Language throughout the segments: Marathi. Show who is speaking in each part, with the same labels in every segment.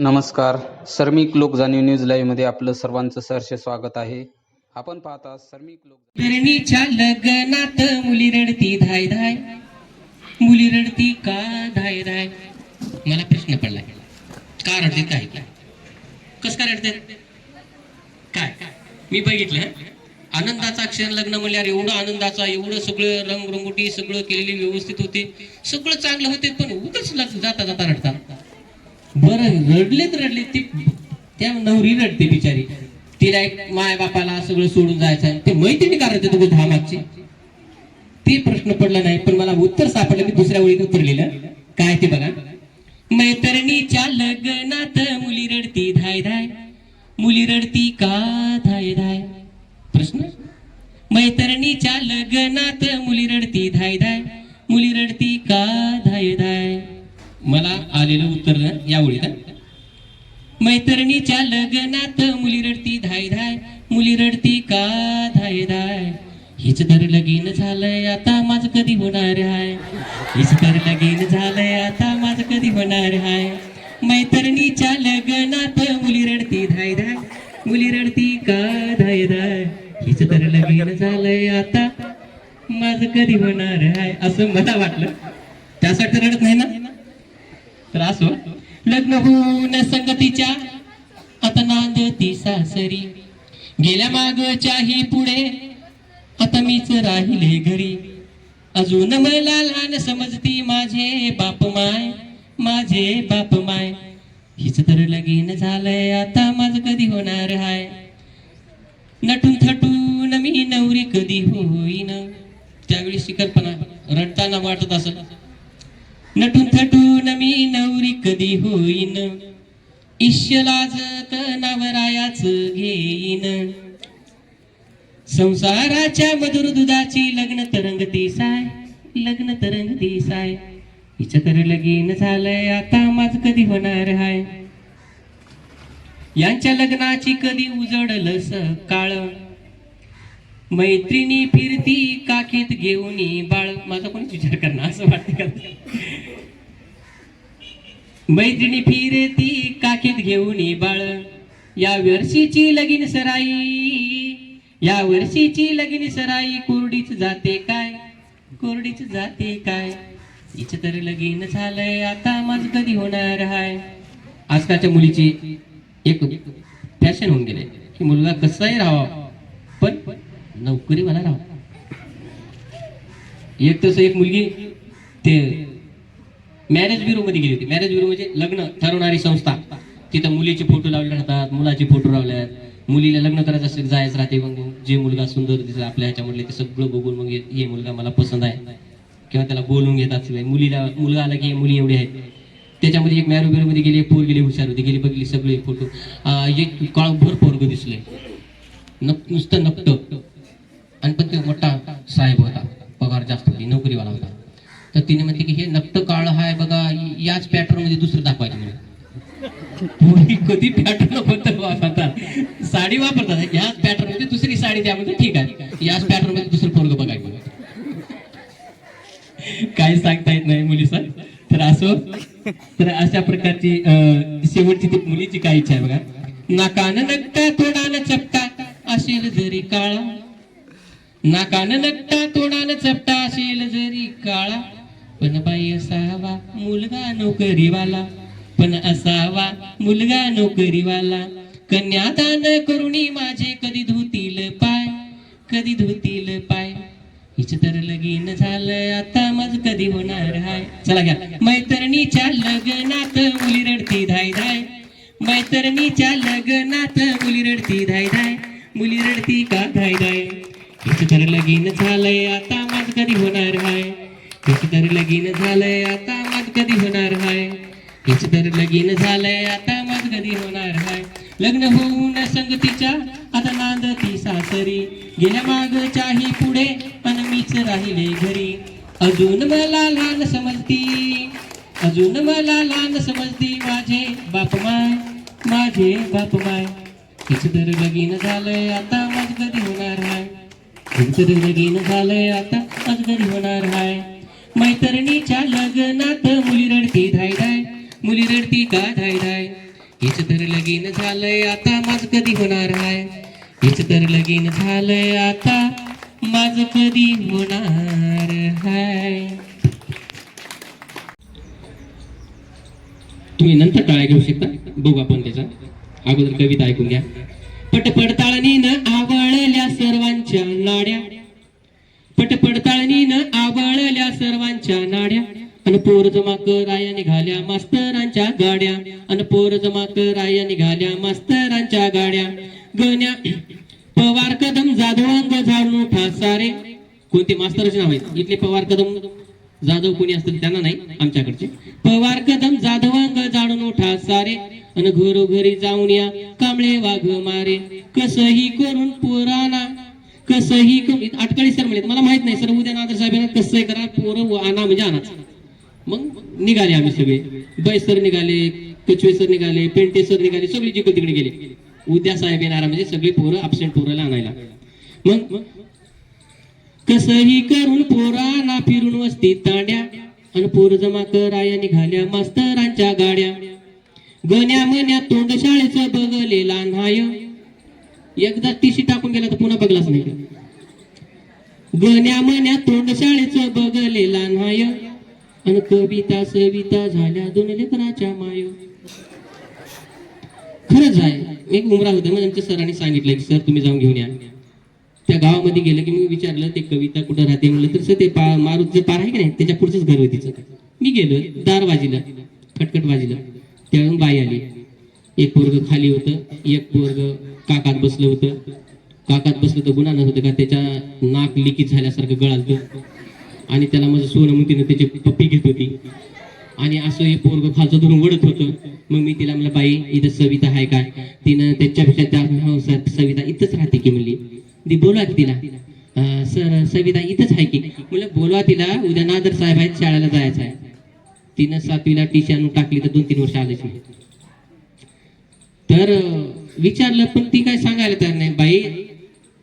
Speaker 1: नमस्कार. सर्मिक लोक जाणीव न्यूज लाईव्हमध्ये आपलं सर्वांचं सहर्ष स्वागत आहे. आपण पाहता सर्मिक लोक
Speaker 2: पेरणीच्या लग्नात मुली रडती धाय धाय. मुली रडती का धाय धाय? मला प्रश्न पडला का रडते काय? कस काय रडते? काय? मी बघितलं. आनंदाचा क्षण लग्न म्हणल्यावर एवढं आनंदाचा एवढं सगळं रंगरंगोटी सगळं केलेली व्यवस्थित होते. सगळं चांगलं होते पण उगाच जाता जाता रडतात बरं रडलेत रडली ती त्या नवरी रडते बिचारी. तिला एक माय बापाला सगळं सोडून जायचं आहे. ते मैत्रिणी करायचे तुम्ही दहा मागचे ते प्रश्न पडला नाही पण मला उत्तर सापडलं मी दुसऱ्या वेळी उतरलेलं. काय ते बघा. मैत्रिणीच्या लग्नात मुली रडती धाय धाय. मुली रडती का धाय धाय. प्रश्न? मैत्रिणीच्या लग्नात मुली रडती धाय धाय. मुली रडती का धाय धाय. मला आलेलं उत्तर यावेळी मैत्रिणीच्या लग्नात मुली रडती धाय धाय मुली रडती का धाय धाय. हिच तर लगीन झालंय आता माझं कधी होणार आहे हिच तर लगीन झालंय आता माझं कधी होणार आहे मैत्रिणीच्या लग्नात मुली रडती धाय धाय मुली रडती का धाय धाय. हिच तर लगीन झालंय आता माझं कधी होणार आहे असं मला वाटलं. त्यासाठी रडत नाही ना? तर असो लग्न होऊन संगतीच्या आता नांदती सासरी. गेल्या मागच्याही पुढे आता मीच राहिले घरी. अजून मला लहान समजती माझे बाप माय माझे बाप माय. हिच तर लगीन झालंय आता माझं कधी होणार हाय? नटून थटून मी नवरी कधी होईन? त्यावेळी कल्पना रडताना वाटत असत. नटून थटून मी नवरी कधी होईन? ईश्य लाजत नवरायाच घेईन. संसाराच्या मधुर दुधाची लग्न तरंग साय लग्न तरंग साय हिच तर लगीन झालंय आता माझ कधी होणार हाय? यांच्या लग्नाची कधी उजडल काळ? मैत्रिणी फिरती काखेत घेऊन बाळ. माझा कोणीच विचार करणार असं वाटते का? मैत्रिणी फिरती काखेत घेऊन बाळ. या वर्षीची लगीन सराई. या वर्षीची लगीन सराई. कोरडीच जाते काय? कोरडीच जाते काय? हिच तर लगीन झालंय आता माझ कधी होणार हाय? आजकालच्या मुलीची एक फॅशन होऊन गेले की मुलगा कसाही राहावा पण नोकरी मला राव एक तसं एक मुलगी ते मॅरेज ब्युरो मध्ये गेली होती. मॅरेज ब्युरो म्हणजे लग्न ठरवणारी संस्था. तिथं मुलीचे फोटो लावले राहतात मुलाचे फोटो लावले मुलीला लग्न करायचं असेल जायचं राहते मग जे मुलगा सुंदर दिसत आपल्या ह्याच्यामधले ते सगळं बघून मग हे मुलगा मला पसंत आहे. किंवा त्याला बोलून घेतात सगळे मुलीला मुलगा आला की मुली एवढी आहेत. त्याच्यामध्ये एक मॅरो ब्युरो मध्ये गेली पोर गेली हुशार होती. गेली बघली सगळे फोटो. एक काळभर पोरग दिसले. नुसतं नकट आणि पण ते मोठा साहेब होता पगार जास्त होती नोकरीवाला होता तर तिने म्हणते की हे नक्ट काळ हाय बघा याच पॅटर्नमध्ये दुसरं दाखवायचे म्हणे पोरी कधी पॅटर्नबद्दल वापरतात साडी वापरतात याच पॅटर्नमध्ये दुसरी साडी त्यामध्ये ठीक आहे. याच पॅटर्नमध्ये दुसरं पोरग बघायचं. काय सांगता येत नाही मुली सर. तर असो तर अशा प्रकारची शेवटची ती मुलीची काय इच्छा आहे बघा. नाकान नकता तोडान चपटा असेल जरी काळा. नाकान नकता तोडान चपटा असेल जरी काळा. पण बाई असावा मुलगा नोकरीवाला. पण असावा मुलगा नोकरीवाला. कन्यादान करुणी माझे कधी धुतील पा कधी धुतील पाय? हिच तर लगीन झालं आता मज कधी होणार हाय? चला घ्या. मैत्रिणीच्या लग्नात मुली रडती धाय धाय. मैत्रिणीच्या लग्नात मुली रडती धाय धाय. मुली रडती का धाय धाय? हिच तर लगीन झालंय आता मज कधी होणार हाय? हिच तर लगीन झालंय आता मज कधी होणार हाय? हिच तर लगीन झालंय आता मज कधी होणार हाय? लग्न होऊन संगतीच्या आता नांदती सासरी. गेल्या मागच्याही पुढे पण मीच राहिले घरी. अजून मला लहान समजती. अजून मला लहान समजती माझे बाप माय माझे बाप माय. हिच तर लगीन झालंय आता मज कधी होणार हाय. हिच तर लगीन झालंय आता मज कधी होणार हाय. मैत्रिणीच्या लग्नात मुली रडती धाय धाय मुली रडती का धाय धाय. हिच तर लगीन झालंय आता माझ कधी होणार आहे हिच तर लगीन झालंय आता माझ कधी होणार हाय? तुम्ही नंतर टाळ्या घेऊ शकता. बघू आपण त्याचा. अगोदर कविता ऐकून घ्या. पटपडताळणीनं आवळल्या सर्वांच्या नाड्या. पटपडताळणीनं आवळल्या सर्वांच्या नाड्या. आणि पोर जमा कराया निघाल्या मास्तरांच्या गाड्या. अन पोर जमा कराया निघाल्या मास्तरांच्या गाड्या. गण्या पवार कदम जाधवांग झाडून उठा सारे. कोणते मास्तराचे नाव आहेत? इथले पवार कदम जाधव कोणी असतील त्यांना नाही आमच्याकडचे. पवार कदम जाधवांग जाणून उठा सारे. अन घरोघरी जाऊन या कांबळे वाघ मारे. कसही करून पुराणा कसही करून अटकाळी सर म्हणले मला माहीत नाही सर उद्या नादर साहेबांना कसं करा पोरं आणा म्हणजे आणाच मग निघाले आम्ही सगळे. बैसर निघाले कचवे सर निघाले पेंटे सर निघाले सगळे जिकडे तिकडे गेले. उद्या साहेब येणार म्हणजे सगळे पोरं अबसेंट पोराला आणायला. मग कसही करून पोरांना फिरून वस्ती तांड्या आणि पोर जमा कराया निघाल्या मास्तरांच्या गाड्या. गण्या मन्या तोंड शाळेच बघलेला नाय एकदा टीशी टाकून गेला तर पुन्हा बघलाच नाही. गण्या मन्या तोंड शाळेच बघलेला नाय आणि कविता सविता झाल्या दोन लेकराच्या मायो. खरंच आहे एक उमरा होता मग आमच्या सरांनी सांगितलं की सर तुम्ही जाऊन घेऊन या. त्या गावामध्ये गेलं की मी विचारलं ते कविता कुठं राहते? म्हणलं तर सर ते पा मारुतचं पार आहे की नाही त्याच्या पुढचंच घर होती तिचं. मी गेलो दार वाजिलं खटखट वाजिलं. त्यावेळून बाई आली. एक पोरग खाली होतं एक पोरग काकात बसलं होतं. काकात बसलं तर गुन्हा होतं का त्याच्या नाक लिकीज झाल्यासारखं गळालतं आणि त्याला माझं सोनं तिनं त्याची पप्पी घेत होती. आणि असं हे पोरग खालचं धरून वडत होतं. मग मी तिला म्हणलं बाई इथं सविता आहे काय तिनं त्याच्यापेक्षा त्या हो, सविता इथंच राहते की म्हणली. ती बोलवा की तिला. सर सविता इथंच आहे की. म्हणलं बोलवा तिला उद्या नादर साहेब आहेत शाळेला जायचं आहे. तिनं सातवीला टीशी टाकली तर दोन तीन वर्ष आल्याची तर विचारलं पण ती काय सांगायला तयार नाही. बाई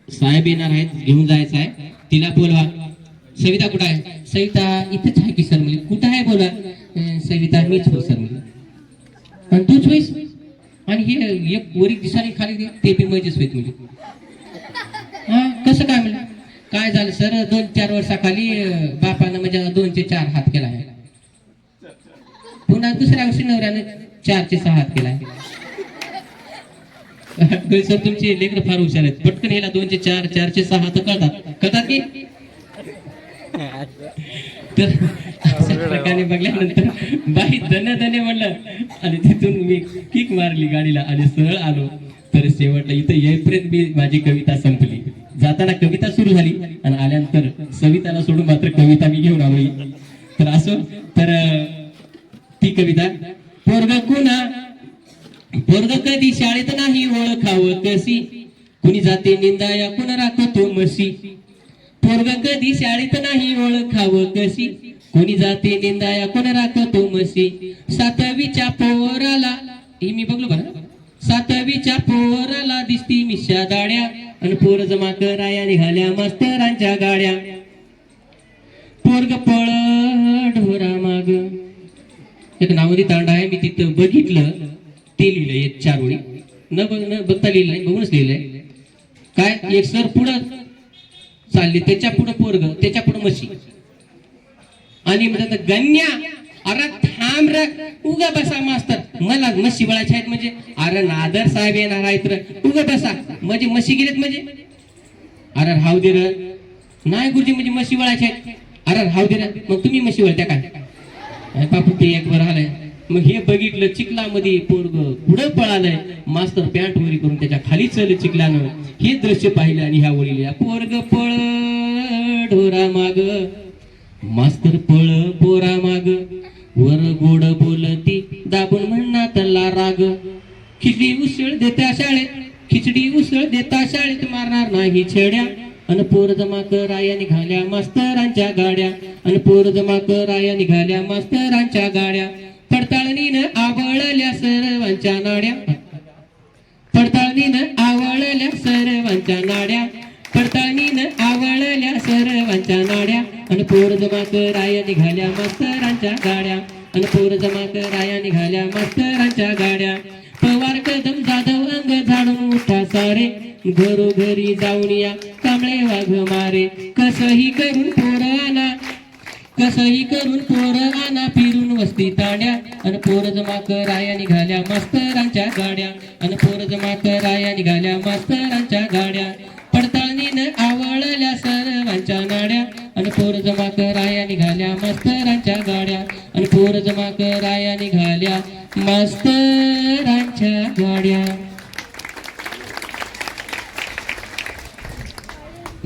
Speaker 2: साहेब येणार आहेत घेऊन जायचं आहे. तिला बोलवा सविता कुठं आहे? सविता इथंच आहे की सर म्हणजे? कुठं आहे बोला सविता मीच हो सर मुली आणि तूच होईस? आणि हे एक वरी दिसाने खाली ते बी मजेच होईत मुली हा कसं काय म्हणलं? काय झालं सर? दोन चार वर्षाखाली बापानं म्हणजे दोनचे चार हात केला आहे पुन्हा दुसऱ्या वर्षी नवऱ्यानं चारचे सहा हात केला आहे सर तुमचे लेकर फार हुशार आहेत. पटकन याला दोनचे चार चारचे सहा तर कळतात. कळतात की? तर अशा प्रकारे बघल्यानंतर बाई धन्य धन्य म्हणलं. आणि तिथून मी किक मारली गाडीला आणि सरळ आलो. तर शेवटला इथं येईपर्यंत मी माझी कविता संपली. जाताना कविता सुरू झाली आणि आल्यानंतर सविताला सोडून मात्र कविता मी घेऊन आलो तर असो तर ती कविता पोरग कुणा? पोरग कधी शाळेत नाही ओळखावं कशी? कुणी जाते निंदाया कुणा राखतो मशी? पोरग कधी शाळेत नाही ओळखावं कशी? कोणी जाते निंदाया कोण राखतो मशी सातवीच्या पोराला हे मी बघलो बरं. सातवीच्या पोराला दिसती मिशा दाड्या आणि पोर जमा कराया निघाल्या मास्तरांच्या गाड्या. पोरग पळ ढोरा माग. एक नावनी तांडा आहे मी तिथं बघितलं. ते लिहिलंय चार ओळी न बघ न बघता लिहिलंय बघूनच लिहिलंय. काय? एक सर पुढं. चालली त्याच्या पुढे पोरग त्याच्या पुढे म्हशी. आणि म्हणतात गण्या अरे थांब रे उगा बसा मास्तर. मला म्हशी बळायच्या आहेत म्हणजे. अरे नादर साहेब येणार आहेत रे. उगा बसा. म्हणजे म्हशी गेलेत म्हणजे? अरे राहू दे र. नाही गुरुजी म्हणजे म्हशी वळायच्या आहेत. अरे राहू दे र. मग तुम्ही म्हशी वळत्या काय? बापू ते एक वर आलंय. मग हे बघितलं चिखलामध्ये पोरग पुढं पळालंय. मास्तर पॅन्ट वरी करून त्याच्याखाली चल चिखलानं. हे दृश्य पाहिलं आणि ह्या वळीला पोरग पळ ढोरा माग. मास्तर पळ पोरा माग. वर गोड बोलती दाबून म्हणणार राग. खिचडी उसळ देत्या शाळेत. खिचडी उसळ देता शाळेत मारणार नाही छेड्या. अन पोर जमा कराया निघाल्या मास्तरांच्या गाड्या. अन पोर जमा कराया निघाल्या मास्तरांच्या गाड्या. पडताळणीनं आवळल्या सर्वांच्या नाड्या पडताळणीनं आवळल्या सर्वांच्या नाड्या पडताळणीनं आवळल्या सर्वांच्या नाड्या आणि पोर जमा कराया निघाल्या मास्तरांच्या गाड्या अन पोर जमा कराया निघाल्या मास्तरांच्या गाड्या पवार कदम जाधव अंग झाडून उठा सारे घरोघरी जाऊन या कांबळे वाघ मारे कसही करून पोर कसही करून पोर फिरून वस्ती ताड्या. अन पोर जमा कराया निघाल्या मास्तरांच्या गाड्या. अन पोर जमा कराया निघाल्या मास्तरांच्या गाड्या. पडताळणीनं आवळल्या सर्वांच्या नाड्या. अन पोर जमा कराया निघाल्या मास्तरांच्या गाड्या. अन पोर जमा कराया निघाल्या मास्तरांच्या गाड्या.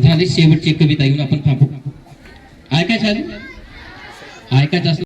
Speaker 2: झाली शेवटची कविता.